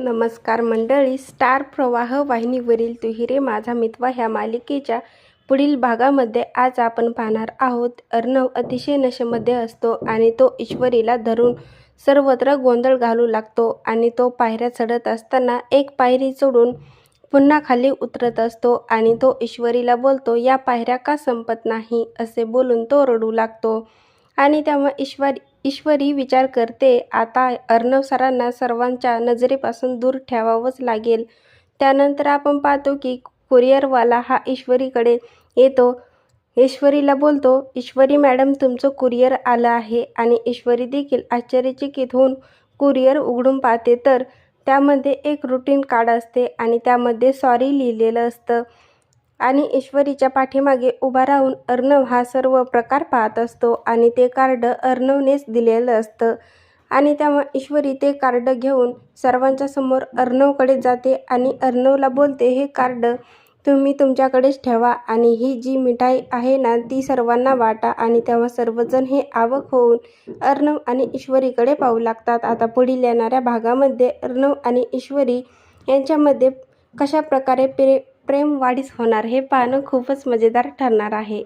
नमस्कार मंडळी. स्टार प्रवाह वाहिनीवरील तुहिरे माझा मितवा ह्या मालिकेच्या पुढील भागामध्ये आज आपण पाहणार आहोत. अर्णव अतिशय नशेमध्ये असतो आणि तो ईश्वरीला धरून सर्वत्र गोंधळ घालू लागतो आणि तो पायऱ्या चढत असताना एक पायरी चढून पुन्हा खाली उतरत असतो आणि तो ईश्वरीला बोलतो या पायऱ्या का संपत नाही? असे बोलून तो रडू लागतो. आणि तेव्हा ईश्वरी ईश्वरी विचार करते आता अर्णव सरांना सर्वांच्या नजरेपासून दूर ठेवावंच लागेल. त्यानंतर आपण पाहतो की कुरिअरवाला हा ईश्वरीकडे येतो. ईश्वरीला बोलतो ईश्वरी मॅडम तुमचं कुरिअर आलं आहे आणि ईश्वरी देखील आश्चर्यचकित होऊन कुरिअर उघडून पाहते. तर त्यामध्ये एक रुटीन कार्ड असते आणि त्यामध्ये सॉरी लिहिलेलं असतं. आणि ईश्वरीच्या पाठीमागे उभा राहून अर्णव हा सर्व प्रकार पाहत असतो आणि ते कार्ड अर्णवनेच दिलेलं असतं. आणि तेव्हा ईश्वरी ते कार्ड घेऊन सर्वांच्या समोर अर्णवकडे जाते आणि अर्णवला बोलते हे कार्ड तुम्ही तुमच्याकडेच ठेवा आणि ही जी मिठाई आहे ना ती सर्वांना वाटा आणि तेव्हा सर्वजण हे आवक होऊन अर्णव आणि ईश्वरीकडे पाहू लागतात. आता पुढील येणाऱ्या भागामध्ये अर्णव आणि ईश्वरी यांच्यामध्ये कशा प्रकारे प्रे प्रेम वाढीस होणार हे पाहणं खूपच मजेदार ठरणार आहे.